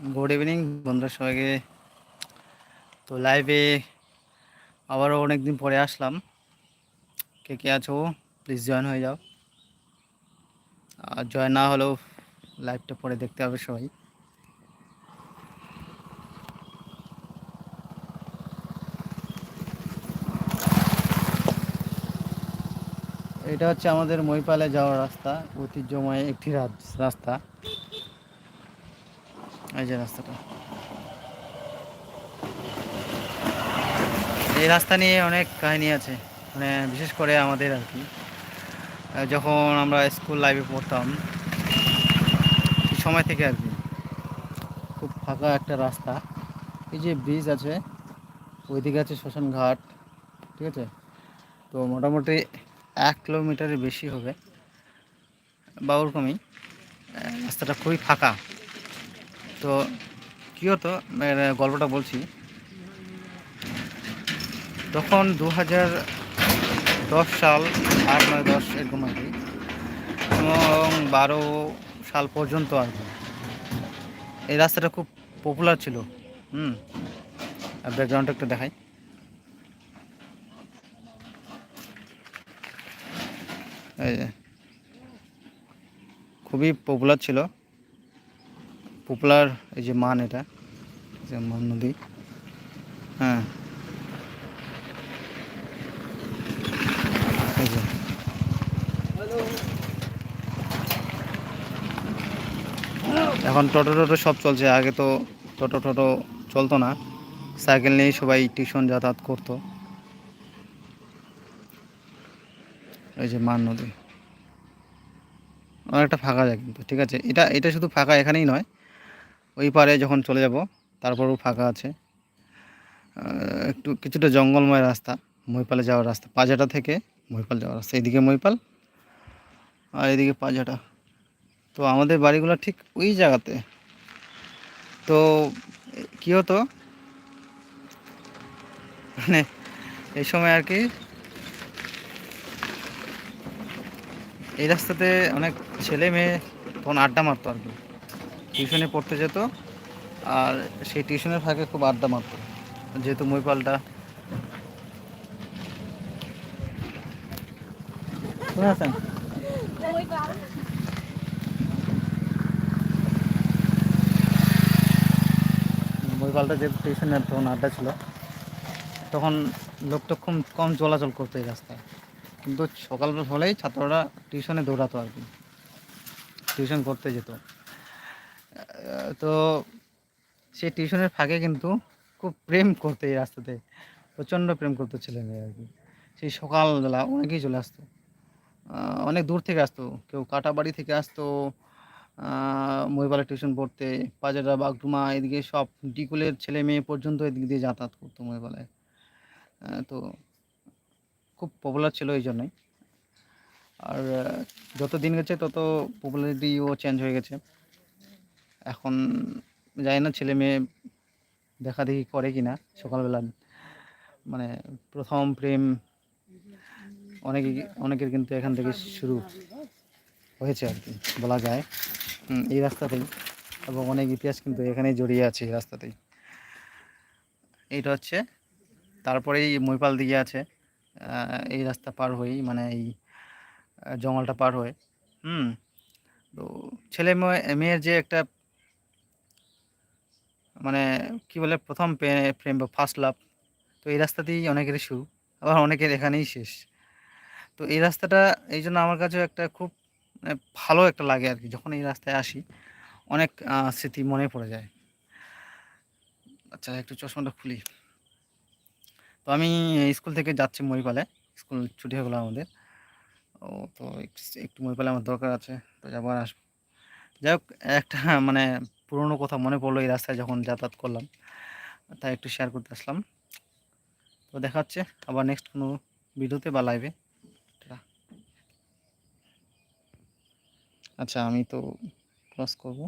Good evening বন্ধুরা, সবাইকে। তো লাইভে আবারও অনেক দিন পরে আসলাম। কে কে আছো প্লিজ জয়েন হয়ে যাও। আর জয়েন না হলেও লাইভটা পরে দেখতে হবে সবাই। এটা হচ্ছে আমাদের মহিপালে যাওয়ার রাস্তা, ঐতিহ্যময় একটি রাস্তা এই যে রাস্তাটা। এই রাস্তা নিয়ে অনেক কাহিনী আছে মানে বিশেষ করে আমাদের আর কি। যখন আমরা স্কুল লাইফে পড়তাম সময় থেকে আর কি খুব ফাঁকা একটা রাস্তা। এই যে ব্রিজ আছে, ওইদিকে আছে শ্মশান ঘাট, ঠিক আছে? তো মোটামুটি এক কিলোমিটারের বেশি হবে বা ওরকমই রাস্তাটা খুবই ফাঁকা। তো কী হতো? গল্পটা বলছি। তখন দু হাজার দশ সাল, আট, নয়, দশ, এরকম আর কি। এবং বারো সাল পর্যন্ত আর কি। এই রাস্তাটা খুব পপুলার ছিল। হুম? ব্যাকগ্রাউন্ডটা একটু দেখাই। খুবই পপুলার ছিল। পপুলার এই যে মান এটা যে মান নদী। হ্যাঁ। এখন টোটো টোটো সব চলছে, আগে তো টোটো টোটো চলতো না। সাইকেল নিয়েই সবাই টিউশন যাতায়াত করতো। এই যে মান নদী। অনেকটা ফাঁকা যায় কিন্তু, ঠিক আছে। এটা এটা শুধু ফাঁকা এখানেই নয় ওই পারে যখন চলে যাব, তারপরও ফাঁকা আছে। একটু কিছুটা জঙ্গলময় রাস্তা মহিপালে যাওয়ার রাস্তা, পাজাটা থেকে মহিপাল যাওয়ার রাস্তা এদিকে মহিপাল আর এদিকে পাজাটা। তো আমাদের বাড়িগুলো ঠিক ওই জায়গাতে। তো কী হতো? মানে এই সময় আর কি এই রাস্তাতে অনেক ছেলে মেয়ে তখন আড্ডা মারতো আর কি। টিউশনে পড়তে যেত। আর সেই টিউশনের ফাঁকে খুব আড্ডা মারতো, যেহেতু মহিপালটা শুনে আছেন? মহিপালটা যে টিউশনে তখন আড্ডা ছিল, তখন লোকটা খুব কম চলাচল করতো এই রাস্তায়। কিন্তু সকাল হলেই ছাত্ররা টিউশনে দৌড়াতো আর কি। টিউশন করতে যেত। তো সে টিউশনের ফাঁকে কিন্তু খুব প্রেম করতো এই রাস্তাতে। প্রচণ্ড প্রেম করতো ছেলে মেয়ে আর কি। সেই সকালবেলা অনেকেই চলে আসতো। অনেক দূর থেকে আসতো। কেউ কাটাবাড়ি থেকে আসতো মহিপালা টিউশন পড়তে, পাজারা, বাগডুমা, এদিকে সব ডিকুলের ছেলে মেয়ে পর্যন্ত এদিক দিয়ে যাতায়াত করতো মহিপালায় তো খুব পপুলার ছিল এই জন্যই। আর যত দিন গেছে তত পপুলারিটিও চেঞ্জ হয়ে গেছে। এখন জানি না ছেলে মেয়ে দেখা দেখি করে কি না সকালবেলা মানে প্রথম প্রেম অনেকে অনেকের কিন্তু এখান থেকে শুরু হয়েছে আর কি, বলা যায়। এই রাস্তাতেই এবং অনেক ইতিহাস কিন্তু এখানেই জড়িয়ে আছে এই রাস্তাতেই। এইটা হচ্ছে, তারপরেই মহিপাল দিকে আছে এই রাস্তা পার হয়েই মানে এই জঙ্গলটা পার হয়ে। হুম, তো ছেলে মেয়ে- মেয়ের যে একটা মানে কি বলে প্রথম প্রে- প্রেম বা ফার্স্ট লাভ তো এই রাস্তাতেই অনেকেরই শুরু আবার অনেকের এখানেই শেষ। তো এই রাস্তাটা এই জন্য আমার কাছে একটা খুব মানে ভালো একটা লাগে আর কি যখন এই রাস্তায় আসি অনেক স্মৃতি মনে পড়ে যায়। আচ্ছা একটু চশমাটা খুলি। তো আমি স্কুল থেকে যাচ্ছি মরিপালে স্কুল ছুটি হয়ে গেলো আমাদের। ও তো একটু মরিপালে আমার দরকার আছে তো যাব আর আসব। যাই হোক একটা মানে পুরোনো কথা মনে পড়ল এই রাস্তায় যখন যাতায়াত করলাম। তাই একটু শেয়ার করতে আসলাম। তো দেখা হচ্ছে আবার নেক্সট কোনো ভিডিওতে বা লাইভে আচ্ছা আমি তো ক্রস করব।